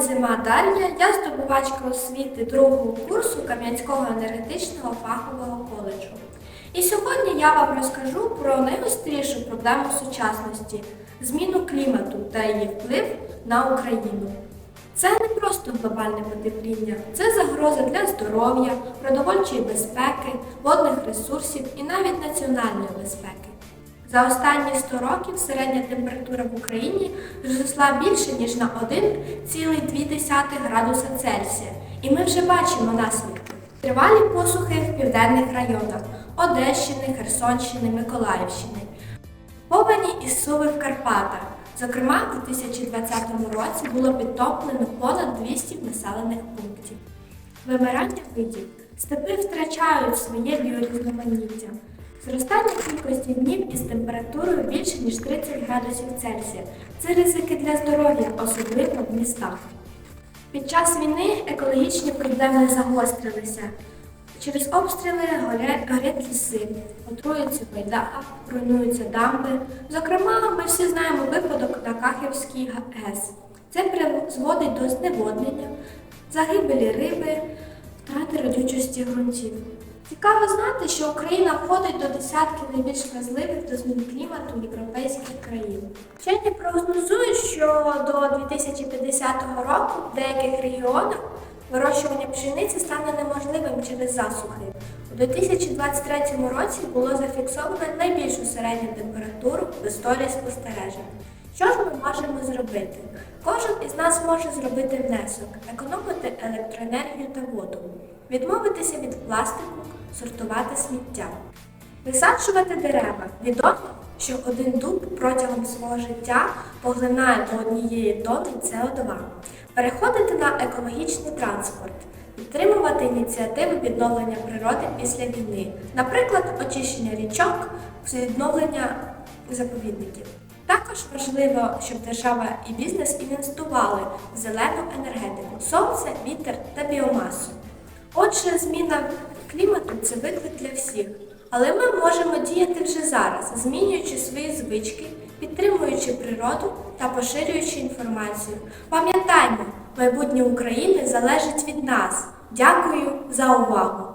Зима Дар'я, я здобувачка освіти другого курсу Кам'янського енергетичного фахового коледжу. І сьогодні я вам розкажу про найгострішу проблему сучасності зміну клімату та її вплив на Україну. Це не просто глобальне потепління, це загроза для здоров'я, продовольчої безпеки, водних ресурсів і навіть національної безпеки. За останні 100 років середня температура в Україні зросла більше, ніж на 1,2 градуса Цельсія. І ми вже бачимо наслідки. Тривалі посухи в південних районах Одещини, Херсонщини, Миколаївщини. Повені і суви в Карпатах. Зокрема, у 2020 році було підтоплено понад 200 населених пунктів. Вимирання видів. Степи втрачають своє біорізноманіття. Зростання кількості днів із температурою більше ніж 30 градусів Цельсія. Це ризики для здоров'я, особливо в містах. Під час війни екологічні проблеми загострилися. Через обстріли горять, ліси, отруються байда, руйнуються дамби. Зокрема, ми всі знаємо випадок на Кахівській ГЕС. Це призводить до зневоднення, загибелі риби, втрати родючості ґрунтів. Цікаво знати, що Україна входить до десятки найбільш вразливих до змін клімату європейських країн. Вчені прогнозують, що до 2050 року в деяких регіонах вирощування пшениці стане неможливим через засухи. У 2023 році було зафіксовано найбільшу середню температуру в історії спостережень. Що ж ми можемо зробити? Кожен із нас може зробити внесок, економити електроенергію та воду, відмовитися від пластику, сортувати сміття, висаджувати дерева. Відомо, що один дуб протягом свого життя поглинає до однієї тонни СО2, переходити на екологічний транспорт, підтримувати ініціативи відновлення природи після війни, наприклад, очищення річок, відновлення заповідників. Також важливо, щоб держава і бізнес інвестували в зелену енергетику, сонце, вітер та біомасу. Отже, зміна клімату це виклик для всіх, але ми можемо діяти вже зараз, змінюючи свої звички, підтримуючи природу та поширюючи інформацію. Пам'ятаймо, майбутнє України залежить від нас. Дякую за увагу!